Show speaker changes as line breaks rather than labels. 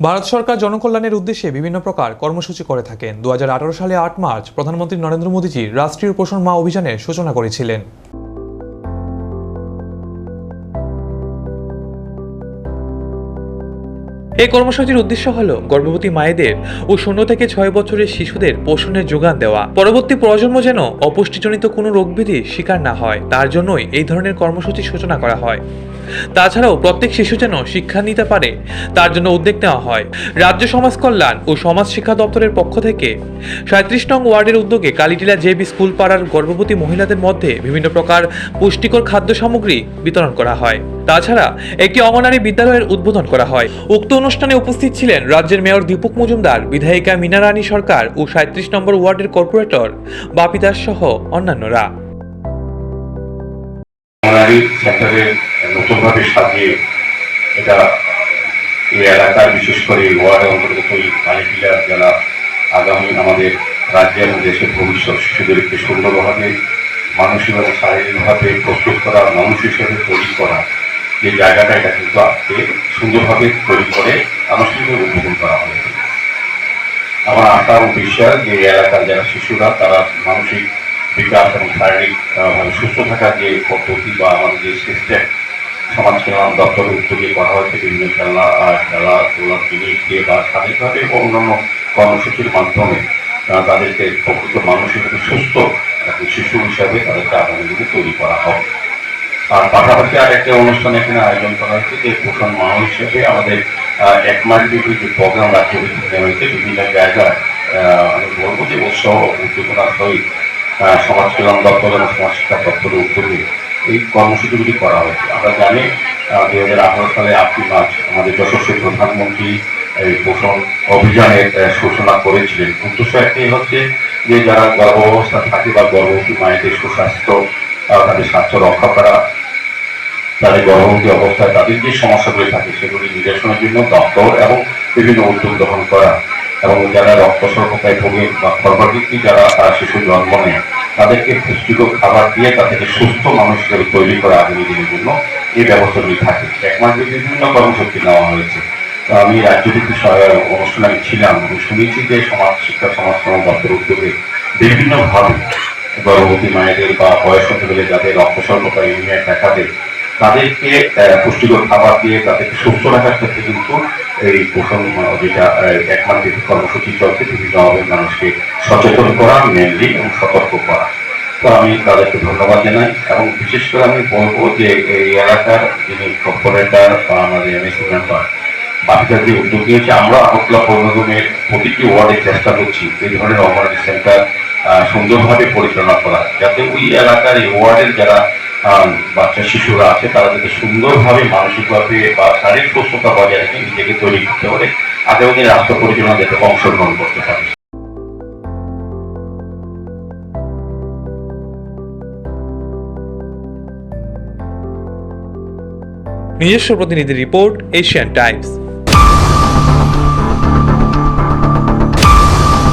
ভারত সরকার জনকল্যাণের উদ্দেশ্যে বিভিন্ন প্রকার কর্মসূচি করে থাকেন। দু হাজার আঠারো সালে আট মার্চ প্রধানমন্ত্রী নরেন্দ্র মোদীজি রাষ্ট্রীয় পোষণ মা অভিযানের সূচনা করেছিলেন। এই কর্মসূচির উদ্দেশ্য হল গর্ভবতী মায়েদের ও শূন্য থেকে ছয় বছরের শিশুদের পোষণের যোগান দেওয়া। পরবর্তী প্রজন্ম যেন অপুষ্টিজনিত কোনো রোগবিধির শিকার না হয়, তার জন্যই এই ধরনের কর্মসূচির সূচনা করা হয়। তাছাড়াও প্রত্যেক শিশু যেন শিক্ষা নিতে পারে, তার জন্য উদ্যোগ নেওয়া হয়। রাজ্য সমাজ কল্যাণ ও সমাজ শিক্ষা দপ্তরের পক্ষ থেকে সাঁত্রিশ নং ওয়ার্ডের উদ্যোগে কালীটিলা জেবি স্কুল পাড়ার গর্ভবতী মহিলাদের মধ্যে বিভিন্ন প্রকার পুষ্টিকর খাদ্য সামগ্রী বিতরণ করা হয়। তাছাড়া একটি অঙ্গনারী বিদ্যালয়ের উদ্বোধন করা হয়। উক্ত অনুষ্ঠানে উপস্থিত ছিলেন রাজ্যের মেয়র দীপক মজুমদার, বিধায়িকা মিনা রানী সরকার ও সাঁত্রিশ নম্বর ওয়ার্ডের কর্পোরেটর বাপি দাস সহ অন্যান্যরা।
নতুনভাবে সাজিয়ে এটা এই এলাকার, বিশেষ করে ওয়ার্ডের অন্তর্গত এই কালীপিলা যারা আগামী আমাদের রাজ্যে এবং দেশের ভবিষ্যৎ শিশুদেরকে সুন্দরভাবে মানসিক এবং শারীরিকভাবে প্রস্তুত করা, মানুষ হিসেবে তৈরি করা যে জায়গাটা এটা কিন্তু আজকে সুন্দরভাবে তৈরি করে আনুষ্ঠানিকভাবে উদ্বোধন করা হয়েছে আমার আশা এবং বিশ্বাস যে এলাকার যারা শিশুরা তারা মানসিক বিকাশ এবং শারীরিক আহ, সুস্থ থাকার যে পদ্ধতি বা আমাদের যে সিস্টেম সমাজ কল্যাণ দপ্তরের উদ্যোগে করা হয়েছে বিভিন্ন খেলা আহ, খেলাধুলার জিনিস দিয়ে বা শারীরিকভাবে অন্যান্য কর্মসূচির মাধ্যমে তাদেরকে প্রকৃত মানুষ হিসেবে সুস্থ শিশু হিসাবে তাদেরকে আগামী দিনে তৈরি করা হবে আর পাশাপাশি আর একটা অনুষ্ঠান এখানে আয়োজন করা হচ্ছে, যে পোষণ মাহ হিসেবে আমাদের এক মাস ব্যাপী যে প্রোগ্রাম ভিত্তিক হয়েছে বিভিন্ন জায়গায় আমি বলব যে উৎসাহ উদ্যোগনার সহিত সমাজ কল্যাণ দপ্তর এবং সমাজ শিক্ষা দপ্তরের উদ্যোগে এই কর্মসূচিগুলি করা হয়েছে। আমরা জানি দু হাজার আঠারো সালে আটই মার্চ আমাদের যশস্বী প্রধানমন্ত্রী এই পোষণ অভিযানের সূচনা করেছিলেন। উদ্দেশ্য একটাই হচ্ছে যে যারা গর্ভাবস্থা থাকে বা গর্ভবতী মায়েদের সুস্বাস্থ্য তাদের স্বাস্থ্য রক্ষা করা তাদের গর্ভবতী অবস্থায় তাদের যে সমস্যাগুলি থাকে, সেগুলি নিরসনের জন্য দপ্তর এবং বিভিন্ন উদ্যোগ গ্রহণ করা এবং যারা রক্ত স্বল্পতায় ভোগে বা সর্বাধিকই যারা শিশু জন্ম নেয়, তাদেরকে পুষ্টিকর খাবার দিয়ে তাদেরকে সুস্থ মানুষ হিসেবে তৈরি করা আগামী দিনের জন্য এই ব্যবস্থাগুলি থাকে। এক মাস বিভিন্ন কর্মসূচি নেওয়া হয়েছে। তো আমি রাজ্যভিত্তিক অনুষ্ঠানে আমি ছিলাম এবং শুনেছি যে সমাজ শিক্ষা সমাজ কল্যাণ দপ্তর উদ্যোগে বিভিন্নভাবে গর্ভবতী মায়েদের বা বয়স হতে গেলে যাদের রক্ত স্বল্পতা ইউনিয়ন দেখা দেয় তাদেরকে পুষ্টিকর খাবার দিয়ে তাদেরকে সুস্থ রাখার ক্ষেত্রে কিন্তু এই পোষণ যেটা এক ব্যাপী কর্মসূচি চলছে বিভিন্নভাবে মানুষকে সচেতন করা মেনলি এবং সতর্ক করা। তো আমি তাদেরকে ধন্যবাদ জানাই এবং বিশেষ করে আমি বলব যে এই এলাকার যিনি কর্পোরেটর বা আমাদের এমএসি মেম্বার বাকিটার যে উদ্যোগ নিয়েছে, আমরা আগরতলা পৌরনিগমের প্রতিটি ওয়ার্ডে চেষ্টা করছি এই ধরনের অঙ্গনওয়াড়ি সেন্টার সুন্দরভাবে পরিচালনা করা, যাতে ওই এলাকার এই ওয়ার্ডের যারা বাচ্চা, শিশুরা আছে, তারা যাতে সুন্দরভাবে মানসিকভাবে বা শারীরিক সুস্থতা বজায় রেখে নিজেকে তৈরি করতে পারে। আগামী দিনে রাষ্ট্র পরিচালনা যাতে অংশগ্রহণ করতে পারে
নিজস্ব প্রতিনিধি রিপোর্ট, এশিয়ান টাইমস।